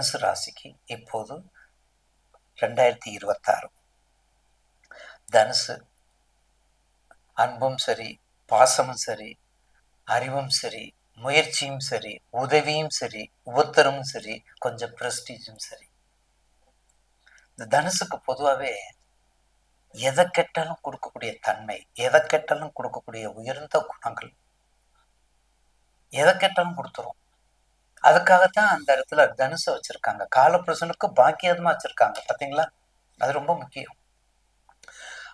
தனுசு ராசிக்கு இப்போது ரெண்டாயிரத்தி இருபத்தாறு. தனுசு அன்பும் சரி பாசமும் சரி அறிவும் சரி முயற்சியும் சரி உதவியும் சரி உபத்தரமும் சரி கொஞ்சம் பிரஸ்டீஜும் சரி. இந்த தனுசுக்கு பொதுவாகவே எதை கெட்டாலும் கொடுக்கக்கூடிய தன்மை எதை கெட்டாலும் கொடுக்கக்கூடிய உயர்ந்த குணங்கள் எதை கெட்டாலும் கொடுத்துரும். அதுக்காகத்தான் அந்த இடத்துல தனுசை வச்சிருக்காங்க. காலப்புருஷனுக்கு பாக்கியதமா வச்சிருக்காங்க. பாத்தீங்களா? அது ரொம்ப முக்கியம்.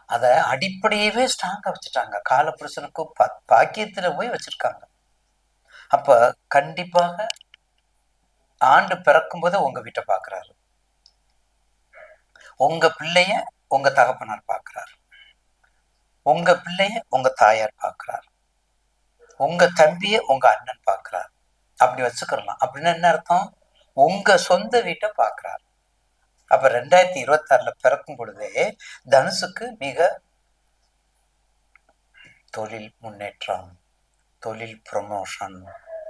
அதை அடிப்படையவே ஸ்ட்ராங்கா வச்சுட்டாங்க. காலப்புருஷனுக்கு பா- பாக்கியத்துல போய் வச்சிருக்காங்க. அப்ப கண்டிப்பாக ஆண்டு பிறக்கும் போது உங்க வீட்டை பாக்குறாரு. உங்க பிள்ளைய உங்க தகப்பனார் பாக்குறாரு. உங்க பிள்ளைய உங்க தாயார் பாக்குறாரு. உங்க தம்பிய உங்க அண்ணன் பாக்குறாரு. அப்படி வச்சுக்கிறலாம். அப்படின்னு என்ன அர்த்தம்? உங்க சொந்த வீட்டை பார்க்குறாரு. அப்ப ரெண்டாயிரத்தி இருபத்தி ஆறுல பிறக்கும் பொழுதே தனுசுக்கு மிக தொழில் முன்னேற்றம் தொழில் ப்ரொமோஷன்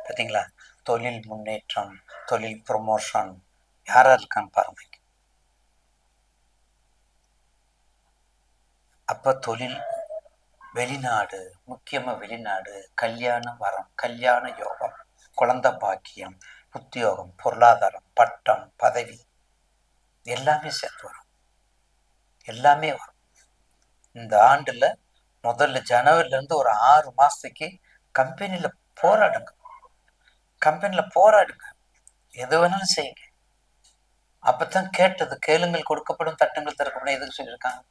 பார்த்தீங்களா? தொழில் முன்னேற்றம் தொழில் ப்ரொமோஷன் யாரா இருக்காங்க பாருங்க. அப்ப தொழில் வெளிநாடு முக்கியமா வெளிநாடு கல்யாண வரம் கல்யாண யோகம். குழந்தை பாக்கியம் உத்தியோகம் பொருளாதாரம் பட்டம் பதவி எல்லாமே சேர்த்து வரும். எல்லாமே வரும். இந்த ஆண்டுல முதல்ல ஜனவரில இருந்து ஒரு ஆறு மாசத்துக்கு கம்பெனியில் போராடுங்க. கம்பெனியில் போராடுங்க. எது வேணாலும் செய்யுங்க. அப்பதான் கேட்டது கேளுங்கள் கொடுக்கப்படும் தட்டுங்கள் திறக்கப்படும் எதுக்கு சொல்லியிருக்காங்க.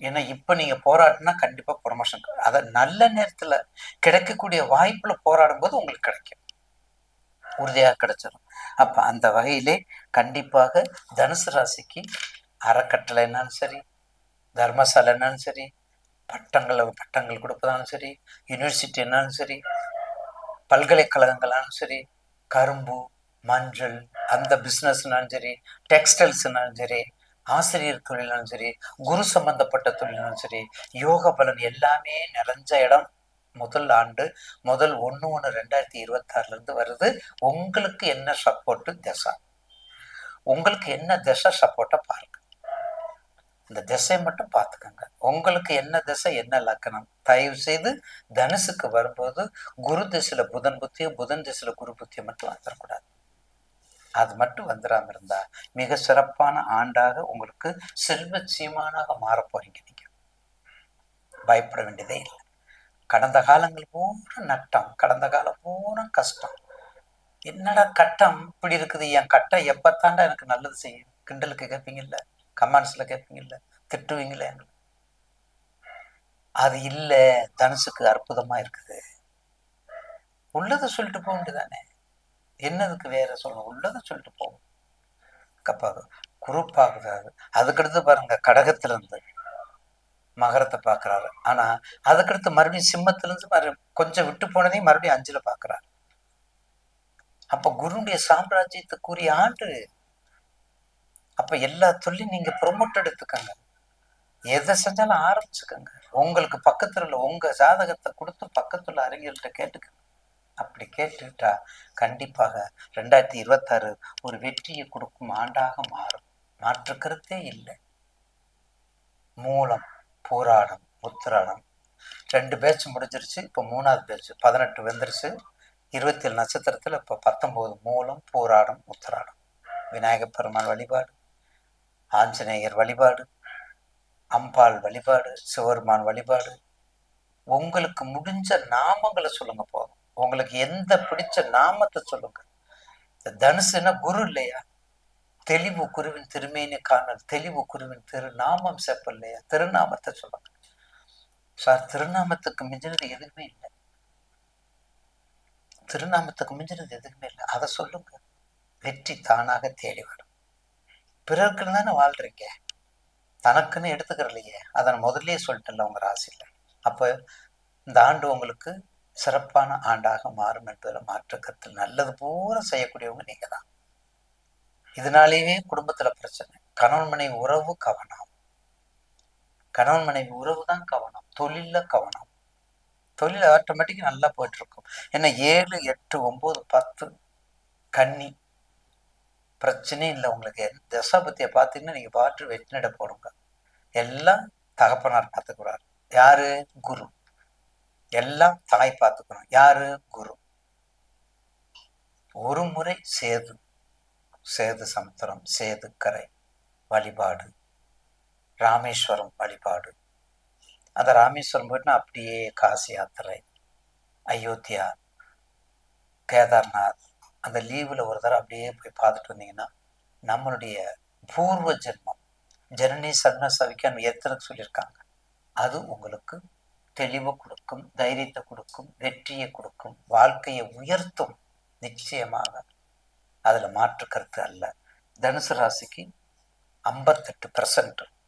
ஏன்னா இப்ப நீங்க போராடினா கண்டிப்பா ப்ரொமோஷன் அதை நல்ல நேரத்துல கிடைக்கக்கூடிய வாய்ப்புல போராடும் போது உங்களுக்கு கிடைக்கும். உறுதியாக கிடைச்சிடும் அப்ப அந்த வகையிலே கண்டிப்பாக தனுசு ராசிக்கு அறக்கட்டளைனாலும் சரி தர்மசாலைனாலும் சரி பட்டங்களை பட்டங்கள் கொடுப்பதாலும் சரி யூனிவர்சிட்டினாலும் சரி பல்கலைக்கழகங்களாலும் சரி கரும்பு மஞ்சள் அந்த பிஸ்னஸ்னாலும் சரி டெக்ஸ்டைல்ஸ்னாலும் சரி ஆசிரியர் தொழிலும் சரி குரு சம்பந்தப்பட்ட தொழிலும் சரி யோக பலன் எல்லாமே நிறைஞ்ச இடம் முதல் ஆண்டு முதல் ஒன்று ஒன்று ரெண்டாயிரத்தி இருபத்தாறுல இருந்து வருது. உங்களுக்கு என்ன சப்போர்ட்டு திசை? உங்களுக்கு என்ன திசை சப்போர்ட்டை பாருங்க. இந்த திசையை மட்டும் பார்த்துக்கோங்க. உங்களுக்கு என்ன திசை என்ன லக்கணம்? தயவு செய்து தனுசுக்கு வரும்போது குரு திசையில புதன் புத்தியும் புதன் திசையில குரு புத்தியும் மட்டும் வந்துடக்கூடாது அது மட்டும் வந்துடாம இருந்தா மிக சிறப்பான ஆண்டாக உங்களுக்கு செல்வ சீமானாக மாறப்போறீங்க நீங்க. பயப்பட வேண்டியதே இல்லை. கடந்த காலங்கள் பூரா நட்டம் கடந்த காலம் பூரா கஷ்டம். என்னடா கட்டம்? இப்படி இருக்குது என் கட்டம் எப்பத்தாண்டா எனக்கு நல்லது செய்யும்? கிண்டலுக்கு கேட்பீங்கல்ல கமெண்ட்ஸ்ல கேட்பீங்கல்ல திட்டுவீங்களே எங்களுக்கு அது இல்லை தனுசுக்கு அற்புதமா இருக்குது. உள்ளதை சொல்லிட்டு போக வேண்டியதானே? என்னதுக்கு வேற சொல்லணும் உள்ளதை சொல்லிட்டு போகும் அப்ப குரூப்பாகுது அது அதுக்கடுத்து பாருங்க கடகத்துல இருந்து மகரத்தை பார்க்குறாரு. ஆனா அதுக்கடுத்து மறுபடியும் சிம்மத்திலேருந்து மறு கொஞ்சம் விட்டு போனதையும் மறுபடியும் அஞ்சுல பார்க்குறாரு. அப்ப குருடைய சாம்ராஜ்யத்துக்குரிய ஆண்டு. அப்ப எல்லா தொழிலும் நீங்க ப்ரொமோட் எடுத்துக்கங்க. எதை செஞ்சாலும் ஆரம்பிச்சுக்கோங்க. உங்களுக்கு பக்கத்துல உள்ள உங்க ஜாதகத்தை கொடுத்து பக்கத்துல அறிஞர்கள்ட்ட கேட்டுக்கங்க. அப்படி கேட்டுட்டா கண்டிப்பாக ரெண்டாயிரத்தி இருபத்தாறு ஒரு வெற்றியை கொடுக்கும் ஆண்டாக மாறும். மாற்று கருத்தே இல்லை. மூலம் பூராடம் உத்திராடம் ரெண்டு பேட்ச் முடிஞ்சிருச்சு இப்போ மூணாவது பேட்ச் பதினெட்டு வெந்துருச்சு. இருபத்தி ஏழு நட்சத்திரத்தில் இப்போ பத்தொம்போது மூலம் பூராடம் உத்திராடம் விநாயகப் பெருமான் வழிபாடு ஆஞ்சநேயர் வழிபாடு அம்பாள் வழிபாடு சிவருமான் வழிபாடு. உங்களுக்கு முடிஞ்ச நாமங்களை சொல்லுங்க போதும். உங்களுக்கு எந்த பிடிச்ச நாமத்தை சொல்லுங்க. இந்த தனுசுன்னா குரு இல்லையா? தெளிவு குருவின் திருமேனி காணல் தெளிவு குருவின் திருநாமம் செப்ப இல்லையா? திருநாமத்தை சொல்லுங்க. சார் திருநாமத்துக்கு மிஞ்சினது எதுவுமே இல்லை. திருநாமத்துக்கு மிஞ்சினது எதுவுமே இல்லை. அதை சொல்லுங்க. வெற்றி தானாக தேடி வரும். பிறருக்குன்னு தானே வாழ்றீங்க? தனக்குன்னு எடுத்துக்கிறலையே. அதை நான் முதல்லயே சொல்லிட்டேன்ல உங்க ராசியில. அப்ப இந்த ஆண்டு உங்களுக்கு சிறப்பான ஆண்டாக மாறும் என்பதில் மாற்றக்கத்தில் நல்லது பூரா செய்யக்கூடியவங்க நீங்கள் தான் இதனாலேயே குடும்பத்துல பிரச்சனை. கணவன் மனைவி உறவு கவனம். கணவன் மனைவி உறவு தான் கவனம். தொழிலில் கவனம். தொழில் ஆட்டோமேட்டிக் நல்லா போயிட்டு இருக்கும் ஏன்னா ஏழு எட்டு ஒம்பது பத்து கன்னி பிரச்சனையும் இல்லை உங்களுக்கு. எந்த பற்றியை பார்த்தீங்கன்னா நீங்கள் பாட்டு வெற்றினட போடுங்க. எல்லாம் தகப்பனார் பார்த்துக்கிறார் யாரு? குரு. எல்லாம் தாய் பார்த்துக்கணும். யாரு? குரு. ஒரு முறை சேது சேது சமுத்திரம் சேதுக்கரை வழிபாடு ராமேஸ்வரம் வழிபாடு. அந்த ராமேஸ்வரம் போயிட்டுனா அப்படியே காசி யாத்திரை அயோத்தியா கேதார்நாத் அந்த லீவில் ஒரு தடவை அப்படியே போய் பார்த்துட்டு வந்தீங்கன்னா நம்மளுடைய பூர்வ ஜென்மம் ஜனனி சக்ன சவிக்கான்னு எத்தனை சொல்லியிருக்காங்க. அது உங்களுக்கு தெளிவு கொடுக்கும் தைரியத்தை கொடுக்கும் வெற்றியை கொடுக்கும் வாழ்க்கையை உயர்த்தும் நிச்சயமாக அதில் மாற்று கருத்து அல்ல. தனுசு ராசிக்கு ஐம்பத்தெட்டு பர்சன்ட்